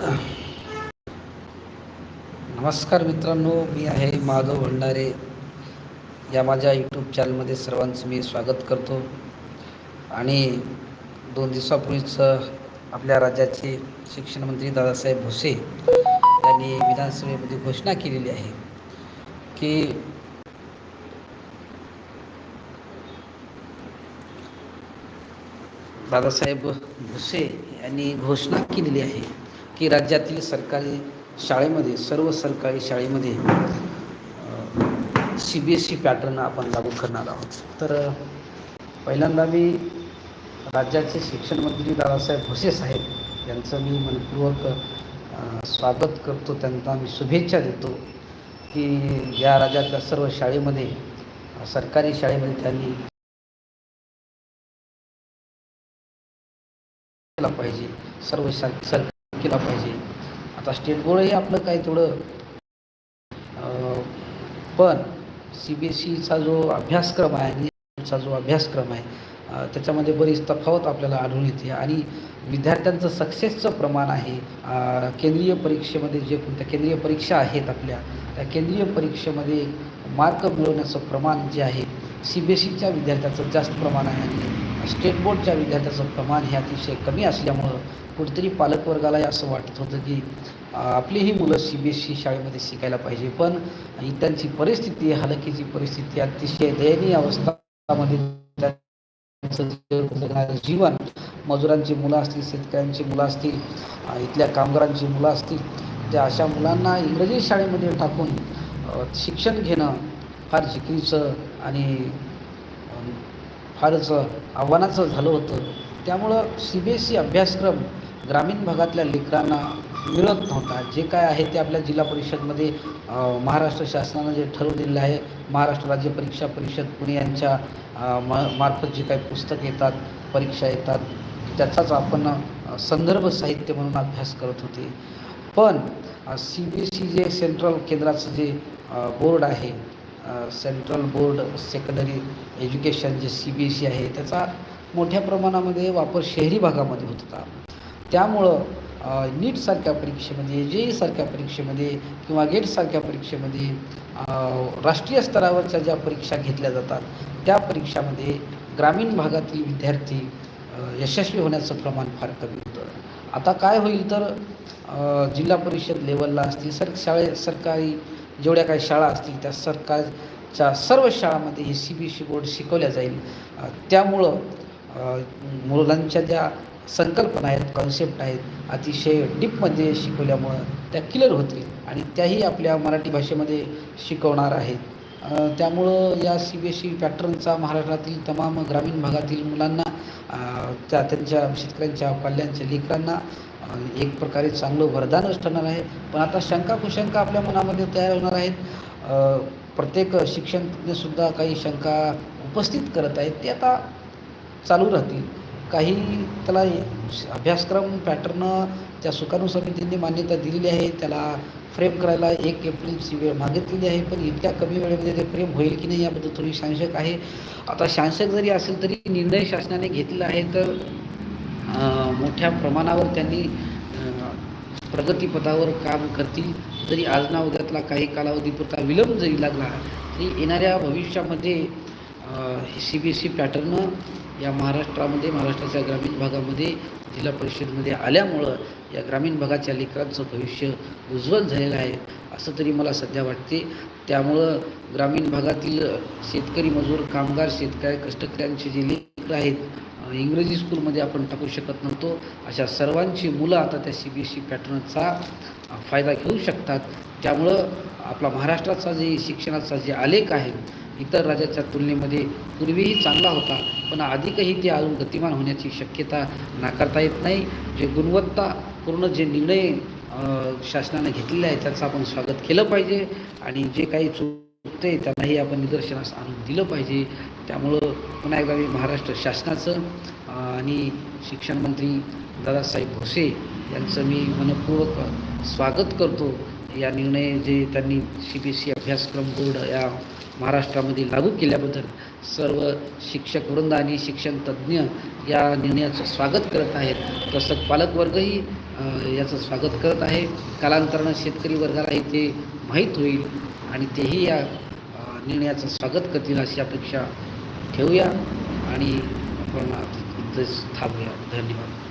नमस्कार मित्रांनो मी आहे माधव भंडारे. या माझ्या यूट्यूब चॅनलमध्ये सर्वांचं मी स्वागत करतो. आणि दोन दिवसापूर्वीच आपल्या राज्याचे शिक्षण मंत्री दादासाहेब भुसे यांनी विधानसभेमध्ये घोषणा केलेली आहे की दादासाहेब भुसे यांनी घोषणा केलेली आहे. की राज्यातील सरकारी शाळेमध्ये सर्व सरकारी शाळेमध्ये C B S E pattern आपण लागू करणार आहोत. तर पहिल्यांदा मी राज्याचे शिक्षण मंत्री दादासाहेब भुसे साहेब यांचं मी मनपूर्वक स्वागत करतो. त्यांना मी शुभेच्छा देतो की या राज्यातल्या सर्व शाळेमध्ये सरकारी शाळेमध्ये त्यांनी केला पाहिजे. सर्व शा सर केला पाहिजे. आता स्टेट बोर्डही आपलं काय थोडं पण सी बी एस सीचा जो अभ्यासक्रम आहे आणि चा जो अभ्यासक्रम आहे त्याच्यामध्ये बरीच तफावत आपल्याला आढळून येते. आणि विद्यार्थ्यांचं सक्सेसचं प्रमाण आहे केंद्रीय परीक्षेमध्ये जे कोणत्या केंद्रीय परीक्षा आहेत आपल्या त्या केंद्रीय परीक्षेमध्ये मार्क मिळवण्याचं प्रमाण जे आहे सी बी एस सीच्या विद्यार्थ्याचं जास्त प्रमाण आहे. आणि स्टेट बोर्डच्या विद्यार्थ्याचं प्रमाण हे अतिशय कमी असल्यामुळं कुठेतरी पालकवर्गालाही असं वाटत होतं की आपली ही मुलं सी बी एस सी शाळेमध्ये शिकायला पाहिजे. पण त्यांची परिस्थिती हलकीची परिस्थिती अतिशय दयनीय अवस्थामध्ये जीवन. मजुरांची मुलं असतील शेतकऱ्यांची मुलं असतील इथल्या कामगारांची मुलं असतील त्या अशा मुलांना इंग्रजी शाळेमध्ये टाकून शिक्षण घेणं फार जिकिरीचं आणि फारच आव्हानाचं झालं होतं. त्यामुळं सी बी एस सी अभ्यासक्रम ग्रामीण भागातल्या लेकरांना मिळत नव्हता. जे काय आहे ते आपल्या जिल्हा परिषदमध्ये महाराष्ट्र शासनानं जे ठरवलेलं आहे महाराष्ट्र राज्य परीक्षा परिषद पुणे यांच्या म मार्फत जे काही पुस्तक येतात परीक्षा येतात त्याचाच आपण संदर्भ साहित्य म्हणून अभ्यास करत होते. पण सी बी एस सी जे सेंट्रल केंद्राचं जे बोर्ड आहे सेंट्रल बोर्ड सेकंडरी एज्युकेशन जे सी बी एस सी आहे त्याचा मोठ्या प्रमाणामध्ये वापर शहरी भागामध्ये होत होता. त्यामुळं नीटसारख्या परीक्षेमध्ये जे ईसारख्या परीक्षेमध्ये किंवा गेटसारख्या परीक्षेमध्ये राष्ट्रीय स्तरावरच्या ज्या परीक्षा घेतल्या जातात त्या परीक्षामध्ये ग्रामीण भागातील विद्यार्थी यशस्वी होण्याचं प्रमाण फार कमी होतं. आता काय होईल तर जिल्हा परिषद लेवलला असतील सर शाळे सरकारी जेवढ्या काही शाळा असतील त्या सरकारच्या सर्व शाळांमध्ये हे C B S C board शिकवल्या जाईल. त्यामुळं मुलांच्या ज्या संकल्पना आहेत कॉन्सेप्ट आहेत अतिशय डीपमध्ये शिकवल्यामुळं त्या क्लिअर होतील आणि त्याही आपल्या मराठी भाषेमध्ये शिकवणार आहेत. त्यामुळं या सी बी एस सी पॅटर्नचा महाराष्ट्रातील तमाम ग्रामीण भागातील मुलांना त्या त्यांच्या शेतकऱ्यांच्या पाल्यांच्या लेकरांना एक प्रकारे चांगलं वरदानच ठरणार आहे. पण आता शंका कुशंका आपल्या मनामध्ये तयार होणार आहेत. प्रत्येक शिक्षणसुद्धा काही शंका उपस्थित करत आहेत. ते आता चालू राहतील. काही त्याला अभ्यासक्रम पॅटर्न त्या सुकाणू समितींनी मान्यता दिलेली आहे. त्याला फ्रेम करायला एक एप्रिलची वेळ मागितलेली आहे. पण इतक्या कमी वेळेमध्ये ते फ्रेम होईल की नाही याबद्दल थोडी शांशक आहे. आता शांशक जरी असेल तरी निर्णय शासनाने घेतलेला आहे. तर मोठ्या प्रमाणावर त्यांनी प्रगतीपथावर काम करतील. जरी आज ना उद्यातला काही कालावधीपुरता विलंब जरी लागला तरी येणाऱ्या भविष्यामध्ये C B S C pattern या महाराष्ट्रामध्ये महाराष्ट्राच्या ग्रामीण भागामध्ये जिल्हा परिषदमध्ये आल्यामुळं या ग्रामीण भागाच्या लेकरांचं भविष्य उज्ज्वल झालेलं आहे असं तरी मला सध्या वाटते. त्यामुळं ग्रामीण भागातील शेतकरी मजूर कामगार शेतकरी कष्टकऱ्यांचे जे लेकरं आहेत इंग्रजी स्कूलमध्ये आपण टाकू शकत नव्हतो. अशा सर्वांची मुलं आता त्या सी बी एस सी पॅटर्नचा फायदा घेऊ शकतात. त्यामुळं आपला महाराष्ट्राचा जे शिक्षणाचा जे आलेख आहे इतर राज्याच्या तुलनेमध्ये पूर्वीही चांगला होता. पण अधिकही ते अजून गतिमान होण्याची शक्यता नाकारता येत नाही. जे गुणवत्तापूर्ण जे निर्णय शासनाने घेतलेले आहे त्याचं आपण स्वागत केलं पाहिजे. आणि जे काही चुकते त्यांनाही आपण निदर्शनास आणून दिलं पाहिजे. त्यामुळं पुन्हा एकदा मी महाराष्ट्र शासनाचं आणि शिक्षण मंत्री दादासाहेब भोसे यांचं मी मनपूर्वक स्वागत करतो. या निर्णय जे त्यांनी सी बी एस सी अभ्यासक्रम बोर्ड या महाराष्ट्रामध्ये लागू केल्याबद्दल सर्व शिक्षक वृंद आणि शिक्षण तज्ज्ञ या निर्णयाचं स्वागत करत आहेत. तसं पालकवर्गही याचं स्वागत करत आहे. कालांतरानं शेतकरी वर्गालाही ते माहीत होईल आणि तेही या निर्णयाचं स्वागत करतील अशी अपेक्षा ठेवूया आणि आपण इथेच थांबूया. धन्यवाद.